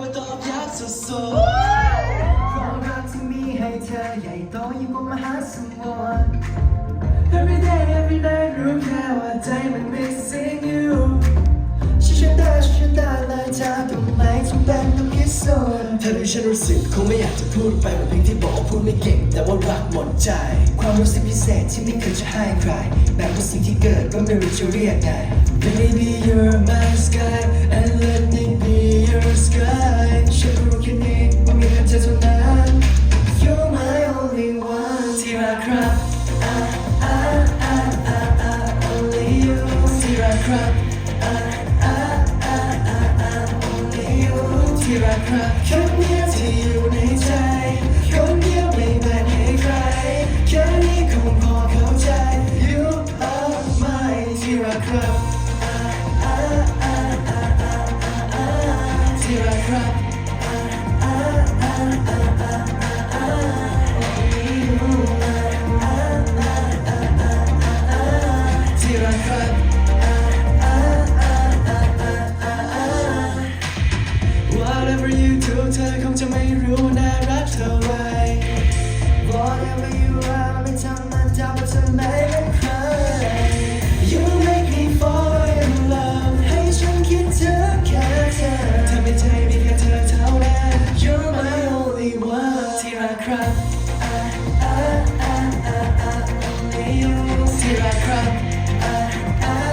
ว่าตอบยากสุดๆความรักที่มีให้เธอใหญ่โตยิ่งกว่ามหาสมุทร Every day every night รู้แค่ว่าใจมัน missing you ฉันชื่อได้ฉันชื่อได้เลยเธอต้องไม่จำเป็นต้องพิสูจน์ๆเธอรู้ฉันรู้สึกคงไม่อยากจะพูดไปเหมือนเพลงที่บอกว่าพูดไม่เก่ง แต่ว่ารักหมดใจ ความรู้สึกพิเศษที่ไม่เคยจะให้ใครแม้ว่าสิ่งที่เกิดก็ไม่รู้จะเรียกไง Baby you're my sky and ครับ Ah, ah, ah, ah, ah, only you ที่รักครับคนเดียวที่อยู่ในใจคนเดียวไม่แบ่งให้ใครแค่นี้คงพอเข้าใจ You are my ที่รักครับ Ah, ah, ah, ah, ah, ah, ah, ที่รักครับ รักเท่าไหร Whatever you are ไม่ธรรมดาว่าเธอไม่เป็นใคร You make me fall in love ให้ฉันคิดถึงแค่เธอทำให้ใจมีแค่เธอเท่านั้น You're my only one ที่รักครับ Ah, ah, ah, ah, ah, only you ที่รักครับ Ah, ah,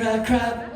You are crap